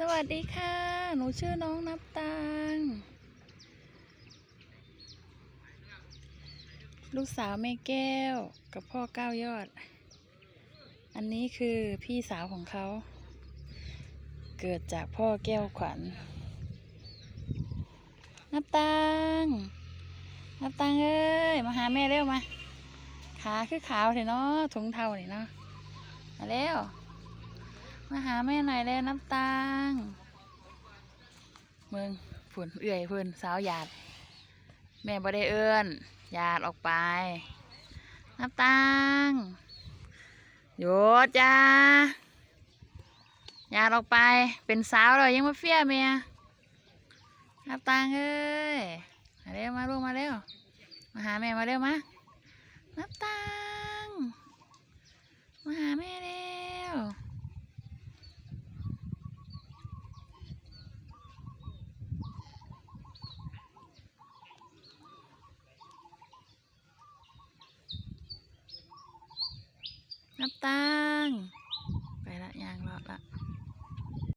สวัสดีค่ะ หนูชื่อน้องนับตัง ลูกสาวแม่แก้วกับพ่อเก้ายอด อันนี้คือพี่สาวของเขา เกิดจากพ่อแก้วขวัญ นับตัง นับตังเอ้ย มาหาแม่เร็วมา ขาคือขาวเถอะเนาะถุงเทาเนี่ยเนาะ มาเร็ว มาหาแม่หน่อยเลยน้ำตังเมืองฝุนเอื่อยเพื่นสาวหยาด แม่บ่ได้เอื้อนหยาดออกไป น้ำตังหยุดจ้าหยาดออกไปเป็นสาวเลยยังมาเฟี้ยเมียน้ำตังเอ้ยมาเร็วมาลูกมาเร็วมาหาแม่มาเร็วมาน้ำตังมาหาแม่เร็ว นับตัง